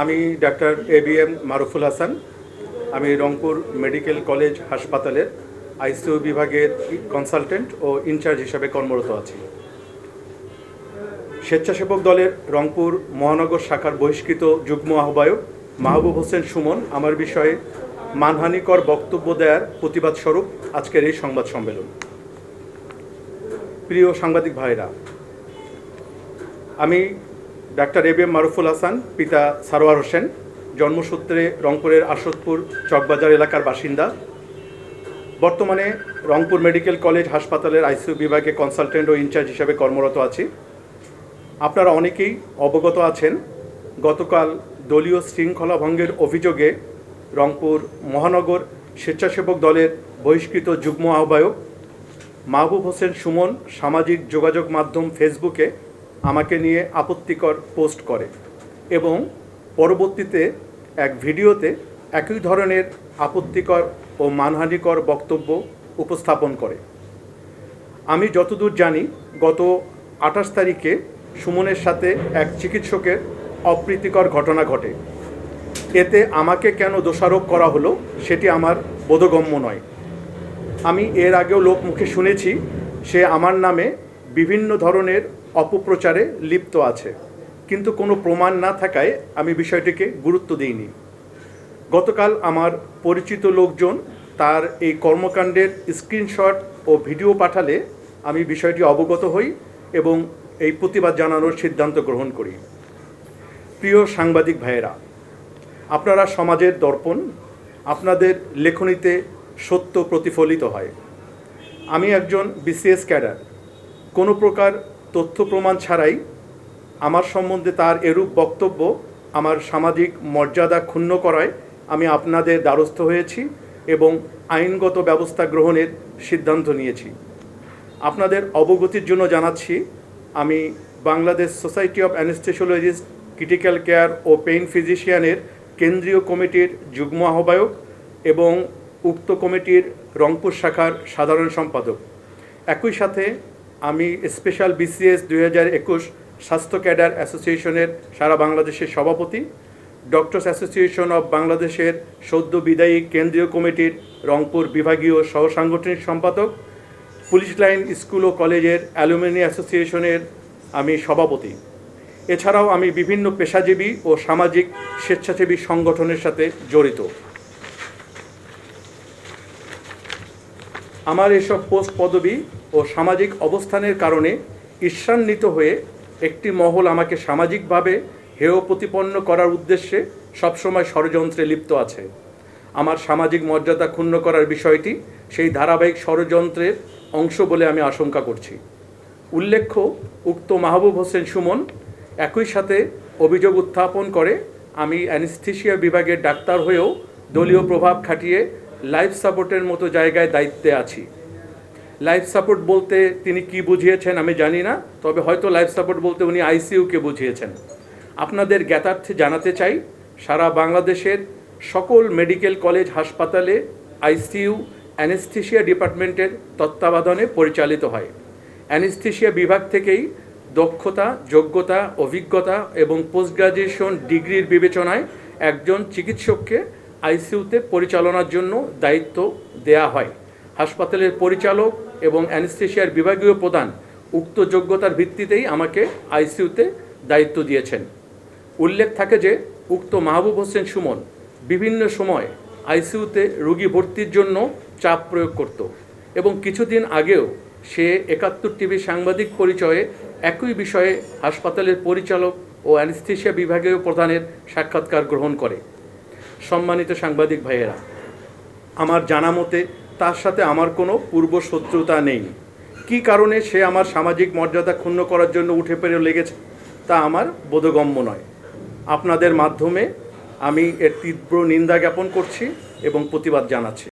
আমি doctor A B M Maruful Hasan. আমি Rangpur medical college হাসপাতালের আইসিইউ বিভাগের কনসালটেন্ট ও ইনচার্জ হিসাবে কর্মরত আছি। স্বেচ্ছাসেবক দলের রংপুর মহানগর শাখার বহিষ্কৃত যুগ্ম আহ্বায়ক মাহবুব হোসেন সুমন আমার বিষয়ে মানহানিকর বক্তব্য দেওয়ার প্রতিবাদ স্বরূপ আজকের এই সংবাদ সম্মেলন। প্রিয় সাংবাদিক ভাইরা, আমি doctor A M Maruful Hasan, পিতা সারোয়ার হোসেন, জন্মসূত্রে রংপুরের আশোদপুর চকবাজার এলাকার বাসিন্দা। বর্তমানে রংপুর মেডিকেল কলেজ হাসপাতালের আইসিইউ বিভাগে কনসালটেন্ট ও ইনচার্জ হিসাবে কর্মরত আছি। আপনারা অনেকেই অবগত আছেন, গতকাল দলীয় শৃঙ্খলা ভঙ্গের অভিযোগে রংপুর মহানগর স্বেচ্ছাসেবক দলের বহিষ্কৃত যুগ্ম আহ্বায়ক মাহবুব হোসেন সুমন সামাজিক যোগাযোগ মাধ্যম ফেসবুকে আমাকে নিয়ে আপত্তিকর পোস্ট করে এবং পরবর্তীতে এক ভিডিওতে একই ধরনের আপত্তিকর ও মানহানিকর বক্তব্য উপস্থাপন করে। আমি যতদূর জানি, গত আঠাশ তারিখে সুমনের সাথে এক চিকিৎসকের অপ্রীতিকর ঘটনা ঘটে। এতে আমাকে কেন দোষারোপ করা হলো সেটি আমার বোধগম্য নয়। আমি এর আগেও লোক মুখে শুনেছি, সে আমার নামে বিভিন্ন ধরনের অপপ্রচারে লিপ্ত আছে। কিন্তু কোনো প্রমাণ না থাকায় আমি বিষয়টিকে গুরুত্ব দিইনি। গতকাল আমার পরিচিত লোকজন তার এই কর্মকাণ্ডের স্ক্রিনশট ও ভিডিও পাঠালে আমি বিষয়টি অবগত হই এবং এই প্রতিবাদ জানানোর সিদ্ধান্ত গ্রহণ করি। প্রিয় সাংবাদিক ভাইয়েরা, আপনারা সমাজের দর্পণ, আপনাদের লেখনীতে সত্য প্রতিফলিত হয়। আমি একজন বিসিএস ক্যাডার। কোনো প্রকার তথ্য প্রমাণ ছাড়াই আমার সম্বন্ধে তার এরূপ বক্তব্য আমার সামাজিক মর্যাদা ক্ষুণ্ণ করায় আমি আপনাদের দ্বারস্থ হয়েছি এবং আইনগত ব্যবস্থা গ্রহণের সিদ্ধান্ত নিয়েছি। আপনাদের অবগতির জন্য জানাচ্ছি, আমি Bangladesh society of anaesthesiologist, critical care O pain ফিজিশিয়ানের কেন্দ্রীয় কমিটির যুগ্ম আহ্বায়ক এবং উক্ত কমিটির রংপুর শাখার সাধারণ সম্পাদক। একই সাথে আমি স্পেশাল বিসিএস দুই হাজার একুশ স্বাস্থ্য ক্যাডার অ্যাসোসিয়েশনের সারা বাংলাদেশের সভাপতি, ডক্টরস অ্যাসোসিয়েশন অব বাংলাদেশের সদ্য বিদায়ী কেন্দ্রীয় কমিটির রংপুর বিভাগীয় সহসাংগঠনিক সম্পাদক, পুলিশ লাইন স্কুল ও কলেজের অ্যালুমিনি অ্যাসোসিয়েশনের আমি সভাপতি। এছাড়াও আমি বিভিন্ন পেশাজীবী ও সামাজিক স্বেচ্ছাসেবী সংগঠনের সাথে জড়িত। আমার এসব পোস্ট পদবি ও সামাজিক অবস্থানের কারণে ঈর্ষান্বিত হয়ে একটি মহল আমাকে সামাজিকভাবে হেয় প্রতিপন্ন করার উদ্দেশ্যে সবসময় ষড়যন্ত্রে লিপ্ত আছে। আমার সামাজিক মর্যাদা ক্ষুণ্ণ করার বিষয়টি সেই ধারাবাহিক ষড়যন্ত্রের অংশ বলে আমি আশঙ্কা করছি। উল্লেখ্য, উক্ত মাহবুব হোসেন সুমন একই সাথে অভিযোগ উত্থাপন করে আমি অ্যানেস্থেশিয়া বিভাগের ডাক্তার হয়েও দলীয় প্রভাব খাটিয়ে লাইফ সাপোর্টের মতো জায়গায় দায়িত্বে আছি। লাইফ সাপোর্ট বলতে তিনি কি বুঝিয়েছেন আমি জানি না, তবে হয়তো লাইফ সাপোর্ট বলতে উনি আইসিইউকে বুঝিয়েছেন। আপনাদের জ্ঞাতার্থে জানাতে চাই, সারা বাংলাদেশের সকল মেডিকেল কলেজ হাসপাতালে আইসিইউ অ্যানেস্থেশিয়া ডিপার্টমেন্টের তত্ত্বাবধানে পরিচালিত হয়। অ্যানেস্থেশিয়া বিভাগ থেকেই দক্ষতা, যোগ্যতা, অভিজ্ঞতা এবং পোস্ট গ্রাজুয়েশন ডিগ্রির বিবেচনায় একজন চিকিৎসককে আইসিইউতে পরিচালনার জন্য দায়িত্ব দেয়া হয়। হাসপাতালের পরিচালক এবং অ্যানেস্থেশিয়ার বিভাগীয় প্রধান উক্ত যোগ্যতার ভিত্তিতেই আমাকে আইসিইউতে দায়িত্ব দিয়েছেন। উল্লেখ থাকে যে, উক্ত মাহবুব হোসেন সুমন বিভিন্ন সময় আইসিইউতে রোগী ভর্তির জন্য চাপ প্রয়োগ করত এবং কিছুদিন আগেও সে একাত্তর টিভি সাংবাদিক পরিচয়ে একই বিষয়ে হাসপাতালের পরিচালক ও অ্যানেস্থেশিয়া বিভাগীয় প্রধানের সাক্ষাৎকার গ্রহণ করে। সম্মানিত সাংবাদিক ভাইয়েরা, আমার জানা মতে তার সাথে আমার কোনো পূর্ব শত্রুতা নেই। কি কারণে সে আমার সামাজিক মর্যাদা ক্ষুণ্ণ করার জন্য উঠে পেরে লেগেছে তা আমার বোধগম্য নয়। আপনাদের মাধ্যমে আমি এর তীব্র নিন্দা জ্ঞাপন করছি এবং প্রতিবাদ জানাচ্ছি।